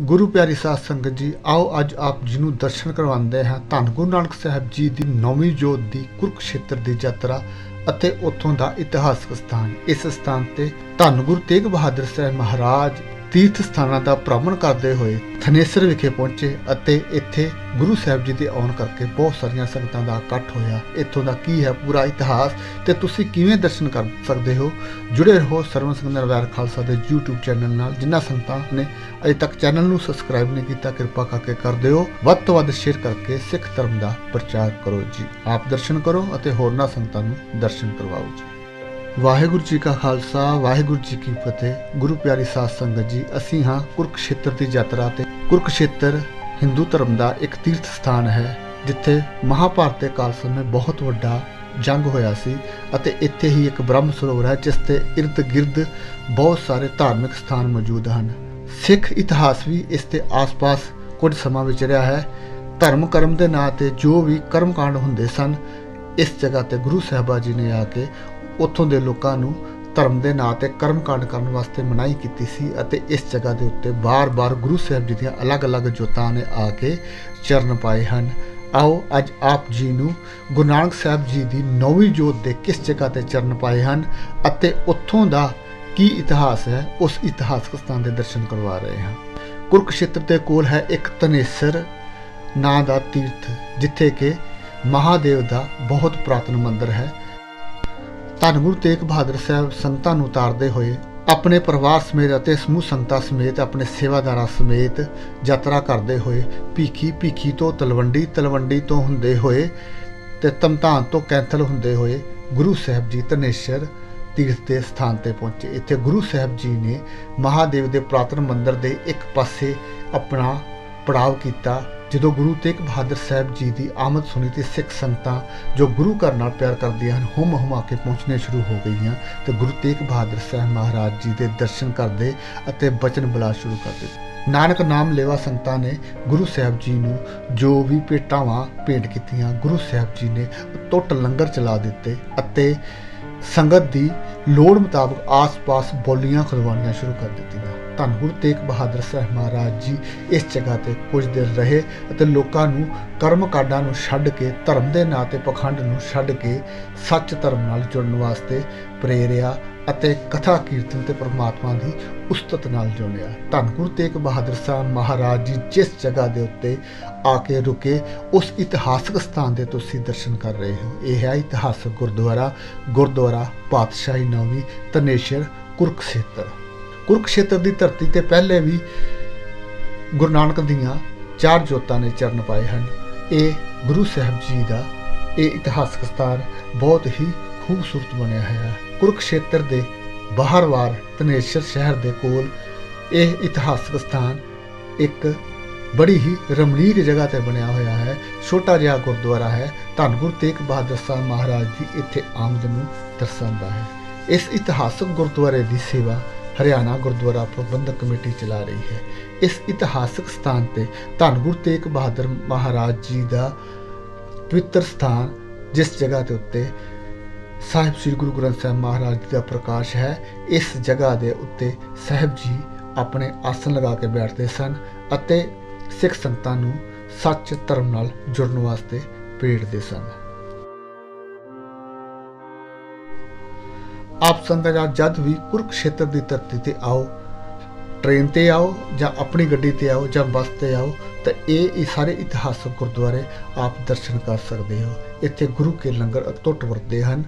ਗੁਰੂ ਪਿਆਰੀ ਸਾਧ ਸੰਗਤ ਜੀ, ਆਓ ਅੱਜ ਆਪ ਜੀ ਨੂੰ ਦਰਸ਼ਨ ਕਰਵਾਉਂਦੇ ਹਾਂ। ਧੰਨ ਗੁਰੂ ਨਾਨਕ ਸਾਹਿਬ ਜੀ ਦੀ ਨੌਵੀਂ ਜੋਤ ਦੀ ਕੁਰਕਸ਼ੇਤਰ ਦੀ ਯਾਤਰਾ ਅਤੇ ਉੱਥੋਂ ਦਾ ਇਤਿਹਾਸਕ ਸਥਾਨ। ਇਸ ਸਥਾਨ ਤੇ ਧੰਨ ਗੁਰੂ ਤੇਗ ਬਹਾਦਰ ਸਾਹਿਬ ਮਹਾਰਾਜ ਤੀਰਥ ਸਥਾਨਾਂ ਦਾ ਭ੍ਰਮਣ ਕਰਦੇ ਹੋਏ ਥਨੇਸਰ ਵਿਖੇ ਪਹੁੰਚੇ ਅਤੇ ਇੱਥੇ ਗੁਰੂ ਸਾਹਿਬ ਜੀ ਦੇ ਆਉਣ ਕਰਕੇ ਬਹੁਤ ਸਾਰੀਆਂ ਸੰਗਤਾਂ ਦਾ ਇਕੱਠ ਹੋਇਆ। ਇੱਥੋਂ ਦਾ ਕੀ ਹੈ ਪੂਰਾ ਇਤਿਹਾਸ ਤੇ ਤੁਸੀਂ ਕਿਵੇਂ ਦਰਸ਼ਨ ਕਰ ਸਕਦੇ ਹੋ? ਜੁੜੇ ਰਹੋ ਸਰਵਨ ਸਿੰਘ ਨਰਵੈਰ ਖਾਲਸਾ ਦੇ YouTube ਚੈਨਲ ਨਾਲ, ਜਿਨ੍ਹਾਂ ਸੰਗਤਾਂ ਨੇ ਅਜੇ ਤੱਕ ਚੈਨਲ ਨੂੰ ਸਬਸਕ੍ਰਾਈਬ ਨਹੀਂ ਕੀਤਾ, ਕਿਰਪਾ ਕਰਕੇ ਕਰ ਦਿਓ। ਵੱਧ ਤੋਂ ਵੱਧ ਸ਼ੇਅਰ ਕਰਕੇ ਸਿੱਖ ਧਰਮ ਦਾ ਪ੍ਰਚਾਰ ਕਰੋ ਜੀ। ਆਪ ਦਰਸ਼ਨ ਕਰੋ ਅਤੇ ਹੋਰਨਾਂ ਸੰਗਤਾਂ ਨੂੰ ਦਰਸ਼ਨ ਕਰਵਾਓ ਜੀ। ਵਾਹਿਗੁਰੂ ਜੀ ਕਾ ਖਾਲਸਾ, ਵਾਹਿਗੁਰੂ ਜੀ ਕੀ ਫਤਿਹ। ਗੁਰੂ ਪਿਆਰੀ ਸਾਧ ਸੰਗਤ ਜੀ, ਅਸੀਂ ਹਾਂ ਕੁਰਕਸ਼ੇਤਰ ਦੀ ਯਾਤਰਾ ਤੇ। ਕੁਰਕਸ਼ੇਤਰ ਹਿੰਦੂ ਧਰਮ ਦਾ ਇੱਕ ਤੀਰਥ ਸਥਾਨ ਹੈ, ਜਿੱਥੇ ਮਹਾਭਾਰਤ ਦੇ ਕਾਲ ਸਮੇਂ ਬਹੁਤ ਵੱਡਾ ਜੰਗ ਹੋਇਆ ਸੀ ਅਤੇ ਇੱਥੇ ਹੀ ਇੱਕ ਬ੍ਰਹਮ ਸਰੋਵਰ ਹੈ, ਜਿਸ ਤੇ ਇਰਦ ਗਿਰਦ ਬਹੁਤ ਸਾਰੇ ਧਾਰਮਿਕ ਸਥਾਨ ਮੌਜੂਦ ਹਨ। ਸਿੱਖ ਇਤਿਹਾਸ ਵੀ ਇਸ ਦੇ ਆਸ-ਪਾਸ ਕੁਝ ਸਮਾਂ ਵਿਚਰਿਆ ਹੈ। ਧਰਮ ਕਰਮ ਦੇ ਨਾਂ ਤੇ ਜੋ ਵੀ ਕਰਮਕਾਂਡ ਹੁੰਦੇ ਸਨ, ਇਸ ਜਗ੍ਹਾ ਤੇ ਗੁਰੂ ਸਾਹਿਬਾ ਜੀ ਨੇ ਆ ਕੇ ਉੱਥੋਂ ਦੇ ਲੋਕਾਂ ਨੂੰ ਧਰਮ ਦੇ ਨਾਂ ਤੇ ਕਰਮਕਾਂਡ ਕਰਨ ਵਾਸਤੇ ਮਨਾਹੀ ਕੀਤੀ ਸੀ ਅਤੇ ਇਸ ਜਗ੍ਹਾ ਦੇ ਉੱਤੇ ਬਾਰ-ਬਾਰ ਗੁਰੂ ਸਾਹਿਬ ਜੀ ਦੀਆਂ ਅਲੱਗ-ਅਲੱਗ ਜੋਤਾਂ ਨੇ ਆ ਕੇ ਚਰਨ ਪਾਏ ਹਨ। ਆਓ ਅੱਜ ਆਪ ਜੀ ਨੂੰ ਗੁਰੂ ਨਾਨਕ ਸਾਹਿਬ ਜੀ ਦੀ ਨੌਵੀਂ ਜੋਤ ਦੇ ਕਿਸ ਜਗ੍ਹਾ ਤੇ ਚਰਨ ਪਾਏ ਹਨ ਅਤੇ ਉੱਥੋਂ ਦਾ ਕੀ ਇਤਿਹਾਸ ਹੈ, ਉਸ ਇਤਿਹਾਸਕ ਸਥਾਨ ਦੇ ਦਰਸ਼ਨ ਕਰਵਾ ਰਹੇ ਹਾਂ। ਕੁਰਕਸ਼ੇਤਰ ਦੇ ਕੋਲ ਹੈ ਇੱਕ ਤਨੇਸਰ ਨਾਂ ਦਾ ਤੀਰਥ, ਜਿੱਥੇ ਕਿ ਮਹਾਦੇਵ ਦਾ ਬਹੁਤ ਪੁਰਾਤਨ ਮੰਦਿਰ ਹੈ। ਧੰਨ ਗੁਰੂ ਤੇਗ ਬਹਾਦਰ ਸਾਹਿਬ ਸੰਗਤਾਂ ਨੂੰ ਉਤਾਰਦੇ ਹੋਏ ਆਪਣੇ ਪਰਿਵਾਰ ਸਮੇਤ ਅਤੇ ਸਮੂਹ ਸੰਗਤਾਂ ਸਮੇਤ ਆਪਣੇ ਸੇਵਾਦਾਰਾਂ ਸਮੇਤ ਯਾਤਰਾ ਕਰਦੇ ਹੋਏ ਭੀਖੀ ਭੀਖੀ ਤੋਂ ਤਲਵੰਡੀ ਤਲਵੰਡੀ ਤੋਂ ਹੁੰਦੇ ਹੋਏ ਤੇ ਤਮਤਾਨ ਤੋਂ ਕੈਂਥਲ ਹੁੰਦੇ ਹੋਏ ਗੁਰੂ ਸਾਹਿਬ ਜੀ ਧਨੇਸ਼ਰ ਤੀਰਥ ਦੇ ਸਥਾਨ ਤੇ ਪਹੁੰਚੇ। ਇੱਥੇ ਗੁਰੂ ਸਾਹਿਬ ਜੀ ਨੇ ਮਹਾਦੇਵ ਦੇ ਪੁਰਾਤਨ ਮੰਦਰ ਦੇ ਇੱਕ ਪਾਸੇ ਆਪਣਾ ਪੜਾਅ ਕੀਤਾ, ਜਦੋਂ ਗੁਰੂ ਤੇਗ ਬਹਾਦਰ ਸਾਹਿਬ ਜੀ ਦੀ ਆਮਦ ਸੁਣੀ ਤੇ ਸਿੱਖ ਸੰਗਤਾਂ ਜੋ ਗੁਰੂ ਘਰ ਨਾਲ ਪਿਆਰ ਕਰਦੀਆਂ ਹਨ ਹੁਮ ਹੁਮਾ ਕੇ ਪਹੁੰਚਣੇ ਸ਼ੁਰੂ ਹੋ ਗਈਆਂ ਤੇ ਗੁਰੂ ਤੇਗ ਬਹਾਦਰ ਸਾਹਿਬ ਮਹਾਰਾਜ ਜੀ ਦੇ ਦਰਸ਼ਨ ਕਰਦੇ ਅਤੇ ਬਚਨ ਬੁਲਾ ਸ਼ੁਰੂ ਕਰ ਦਿੱਤੇ। ਨਾਨਕ ਨਾਮ ਲੇਵਾ ਸੰਗਤਾਂ ਨੇ ਗੁਰੂ ਸਾਹਿਬ ਜੀ ਨੂੰ ਜੋ ਵੀ ਭੇਟਾਵਾਂ ਭੇਟ ਕੀਤੀਆਂ, ਗੁਰੂ ਸਾਹਿਬ ਜੀ ਨੇ ਟੁੱਟ ਲੰਗਰ ਚਲਾ ਦਿੱਤੇ ਅਤੇ ਸੰਗਤ ਦੀ ਲੋੜ ਮੁਤਾਬਕ ਆਸ-ਪਾਸ ਬੋਲੀਆਂ ਖਲਵਾਉਣੀਆਂ ਸ਼ੁਰੂ ਕਰ ਦਿੱਤੀਆਂ। ਧੰਨ ਗੁਰੂ ਤੇਗ ਬਹਾਦਰ ਸਾਹਿਬ ਮਹਾਰਾਜ ਜੀ ਇਸ ਜਗ੍ਹਾ ਤੇ ਕੁਝ ਦਿਨ ਰਹੇ ਅਤੇ ਲੋਕਾਂ ਨੂੰ ਕਰਮ ਕਾਡਾਂ ਨੂੰ ਛੱਡ ਕੇ, ਧਰਮ ਦੇ ਨਾਂ ਤੇ ਪਖੰਡ ਨੂੰ ਛੱਡ ਕੇ ਸੱਚ ਧਰਮ ਨਾਲ ਜੁੜਨ ਵਾਸਤੇ ਪ੍ਰੇਰਿਆ ਅਤੇ ਕਥਾ ਕੀਰਤਨ ਤੇ ਪ੍ਰਮਾਤਮਾ ਦੀ ਉਸਤਤ ਨਾਲ ਜੋੜਿਆ। ਧੰਨ ਗੁਰੂ ਤੇਗ ਬਹਾਦਰ ਸਾਹਿਬ ਮਹਾਰਾਜ ਜੀ ਜਿਸ ਜਗ੍ਹਾ ਦੇ ਉੱਤੇ ਆ ਕੇ ਰੁਕੇ, ਉਸ ਇਤਿਹਾਸਕ ਸਥਾਨ ਦੇ ਤੁਸੀਂ ਦਰਸ਼ਨ ਕਰ ਰਹੇ ਹੋ। ਇਹ ਹੈ ਇਤਿਹਾਸਕ ਗੁਰਦੁਆਰਾ ਗੁਰਦੁਆਰਾ ਪਾਤਸ਼ਾਹੀ ਨੌਵੀਂ ਤਨੇਸ਼ਰ ਕੁਰਕਸ਼ੇਤਰ। ਕੁਰਕਸ਼ੇਤਰ ਦੀ ਧਰਤੀ ਤੇ ਪਹਿਲੇ ਵੀ ਗੁਰੂ ਨਾਨਕ ਦੀਆਂ ਚਾਰ ਜੋਤਾਂ ਨੇ ਚਰਨ ਪਾਏ ਹਨ। ਇਹ ਗੁਰੂ ਸਾਹਿਬ ਜੀ ਦਾ ਇਹ ਇਤਿਹਾਸਕ ਸਥਾਨ ਬਹੁਤ ਹੀ ਖੂਬਸੂਰਤ ਬਣਿਆ ਹੋਇਆ ਹੈ। ਕੁਰਕਸ਼ੇਤਰ ਦੇ ਬਾਹਰਵਾਰ ਤਨੇਸ਼ਰ ਸ਼ਹਿਰ ਦੇ ਕੋਲ ਇਹ ਇਤਿਹਾਸਕ ਸਥਾਨ ਇੱਕ ਬੜੀ ਹੀ ਰਮਣੀਕ ਜਗ੍ਹਾ ਤੇ ਬਣਿਆ ਹੋਇਆ ਹੈ। ਛੋਟਾ ਜਿਹਾ ਗੁਰਦੁਆਰਾ ਹੈ। ਧੰਨ ਗੁਰੂ ਤੇਗ ਬਹਾਦਰ ਸਾਹਿਬ ਮਹਾਰਾਜ ਦੀ ਇੱਥੇ ਆਮਦ ਨੂੰ ਦਰਸਾਉਂਦਾ ਹੈ। ਇਸ ਇਤਿਹਾਸਕ ਗੁਰਦੁਆਰੇ ਦੀ ਸੇਵਾ ਹਰਿਆਣਾ ਗੁਰਦੁਆਰਾ ਪ੍ਰਬੰਧਕ ਕਮੇਟੀ ਚਲਾ ਰਹੀ ਹੈ। ਇਸ ਇਤਿਹਾਸਕ ਸਥਾਨ ਤੇ ਧੰਨ ਗੁਰੂ ਤੇਗ ਬਹਾਦਰ ਮਹਾਰਾਜ ਜੀ ਦਾ ਪਵਿੱਤਰ ਸਥਾਨ, ਜਿਸ ਜਗ੍ਹਾ ਦੇ ਉੱਤੇ ਸਾਹਿਬ ਸ੍ਰੀ ਗੁਰੂ ਗ੍ਰੰਥ ਸਾਹਿਬ ਮਹਾਰਾਜ ਜੀ ਦਾ ਪ੍ਰਕਾਸ਼ ਹੈ, ਇਸ ਜਗ੍ਹਾ ਦੇ ਉੱਤੇ ਸਾਹਿਬ ਜੀ ਆਪਣੇ ਆਸਣ ਲਗਾ ਕੇ ਬੈਠਦੇ ਸਨ ਅਤੇ ਸਿੱਖ ਸੰਗਤਾਂ ਨੂੰ ਸੱਚ ਧਰਮ ਨਾਲ ਜੁੜਨ ਵਾਸਤੇ ਪ੍ਰੇਰਦੇ ਸਨ। ਆਪ ਸੰਗਤ ਜਦ ਵੀ ਕੁਰਕਸ਼ੇਤਰ ਦੀ ਧਰਤੀ ਤੇ ਆਓ, ਟ੍ਰੇਨ ਤੇ ਆਓ ਜਾਂ ਆਪਣੀ ਗੱਡੀ ਤੇ ਆਓ ਜਾਂ ਬੱਸ ਤੇ ਆਓ, ਤਾਂ ਇਹ ਇਹ ਸਾਰੇ ਇਤਿਹਾਸਕ ਗੁਰਦੁਆਰੇ ਆਪ ਦਰਸ਼ਨ ਕਰ ਸਕਦੇ ਹੋ। ਇੱਥੇ ਗੁਰੂ ਕੇ ਲੰਗਰ ਅਟੁੱਟ ਵਰਤਦੇ ਹਨ।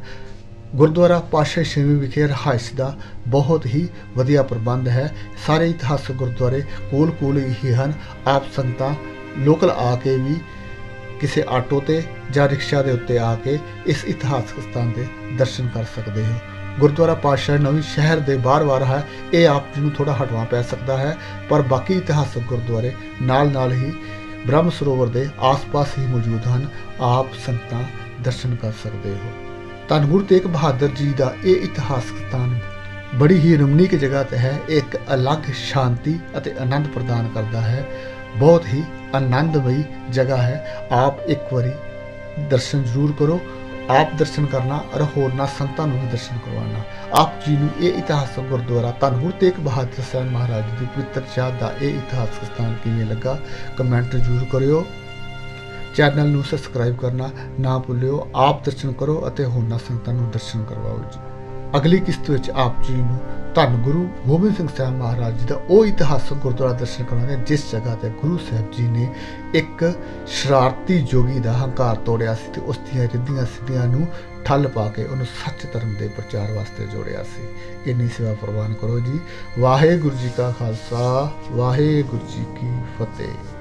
ਗੁਰਦੁਆਰਾ ਪਾਸ਼ਾ ਛੇਵੀਂ ਵਿਖੇ ਰਹਾਇਸ਼ ਦਾ ਬਹੁਤ ਹੀ ਵਧੀਆ ਪ੍ਰਬੰਧ ਹੈ। ਸਾਰੇ ਇਤਿਹਾਸਕ ਗੁਰਦੁਆਰੇ ਕੋਲ-ਕੋਲ ਹੀ ਹਨ। ਆਪ ਸੰਗਤਾਂ ਲੋਕਲ ਆ ਕੇ ਵੀ ਕਿਸੇ ਆਟੋ ਤੇ ਜਾਂ ਰਿਕਸ਼ਾ ਦੇ ਉੱਤੇ ਆ ਕੇ ਇਸ ਇਤਿਹਾਸਕ ਸਥਾਨ ਦੇ ਦਰਸ਼ਨ ਕਰ ਸਕਦੇ ਹੋ। ਗੁਰਦੁਆਰਾ ਪਾਤਸ਼ਾਹ ਨਵੀਂ ਸ਼ਹਿਰ ਦੇ ਬਾਹਰ-ਬਾਹਰ ਹੈ। ਇਹ ਆਪ ਜੀ ਨੂੰ ਥੋੜਾ ਹਟਵਾ ਪੈ ਸਕਦਾ ਹੈ, ਪਰ ਬਾਕੀ ਇਤਿਹਾਸਕ ਗੁਰਦੁਆਰੇ ਨਾਲ-ਨਾਲ ਹੀ ਬ੍ਰਹਮ ਸਰੋਵਰ ਦੇ ਆਸ-ਪਾਸ ਹੀ ਮੌਜੂਦ ਹਨ। ਆਪ ਸੰਗਤਾਂ ਦਰਸ਼ਨ ਕਰ ਸਕਦੇ ਹੋ। ਧੰਨ ਗੁਰੂ ਤੇਗ ਬਹਾਦਰ ਜੀ ਦਾ ਇਹ ਇਤਿਹਾਸਕ ਸਥਾਨ ਬੜੀ ਹੀ ਰਮਣੀਕ ਜਗ੍ਹਾ ਤੇ ਹੈ। ਇੱਕ ਅਲੱਗ ਸ਼ਾਂਤੀ ਅਤੇ ਆਨੰਦ ਪ੍ਰਦਾਨ ਕਰਦਾ ਹੈ। ਬਹੁਤ ਹੀ ਆਨੰਦਮਈ ਜਗ੍ਹਾ ਹੈ। ਆਪ ਇੱਕ ਵਾਰੀ ਦਰਸ਼ਨ ਜ਼ਰੂਰ ਕਰੋ। ਆਪ ਦਰਸ਼ਨ ਕਰਨਾ ਔਰ ਹੋਰਨਾਂ ਸੰਤਾਂ ਨੂੰ ਵੀ ਦਰਸ਼ਨ ਕਰਵਾਉਣਾ। ਆਪ ਜੀ ਨੂੰ ਇਹ ਇਤਿਹਾਸਕ ਗੁਰਦੁਆਰਾ ਧੰਨ ਗੁਰੂ ਤੇਗ ਬਹਾਦਰ ਸਾਹਿਬ ਮਹਾਰਾਜ ਦੀ ਪਵਿੱਤਰ ਸ਼ਾਹ ਦਾ ਇਹ ਇਤਿਹਾਸਕ ਸਥਾਨ ਕਿਵੇਂ ਲੱਗਾ ਕਮੈਂਟ ਜ਼ਰੂਰ ਕਰਿਓ। ਚੈਨਲ ਨੂੰ ਸਬਸਕ੍ਰਾਈਬ ਕਰਨਾ ਨਾ ਭੁੱਲਿਓ, ਆਪ ਦਰਸ਼ਨ ਕਰੋ ਅਤੇ ਹੋਰਨਾਂ ਸੰਗਤਾਂ ਨੂੰ ਦਰਸ਼ਨ ਕਰਵਾਓ ਜੀ। ਅਗਲੀ ਕਿਸ਼ਤ ਵਿੱਚ ਆਪ ਜੀ ਨੂੰ ਧੰਨ ਗੁਰੂ ਗੋਬਿੰਦ ਸਿੰਘ ਸਾਹਿਬ ਮਹਾਰਾਜ ਜੀ ਦਾ ਉਹ ਇਤਿਹਾਸਕ ਗੁਰਦੁਆਰਾ ਦਰਸ਼ਨ ਕਰਾਂਗੇ ਜਿਸ ਜਗ੍ਹਾ ਤੇ ਗੁਰੂ ਸਾਹਿਬ ਜੀ ਨੇ ਇੱਕ ਸ਼ਰਾਰਤੀ ਜੋਗੀ ਦਾ ਹੰਕਾਰ ਤੋੜਿਆ ਸੀ ਤੇ ਉਸ ਦੀਆਂ ਰਿੱਧੀਆਂ ਸਿੱਧੀਆਂ ਨੂੰ ਠੱਲ ਪਾ ਕੇ ਉਹਨੂੰ ਸੱਚ ਧਰਮ ਦੇ ਪ੍ਰਚਾਰ ਵਾਸਤੇ ਜੋੜਿਆ ਸੀ। ਇੰਨੀ ਸੇਵਾ ਪ੍ਰਵਾਨ ਕਰੋ ਜੀ। ਵਾਹਿਗੁਰੂ ਜੀ ਕਾ ਖਾਲਸਾ, ਵਾਹਿਗੁਰੂ ਜੀ ਕੀ ਫਤਿਹ।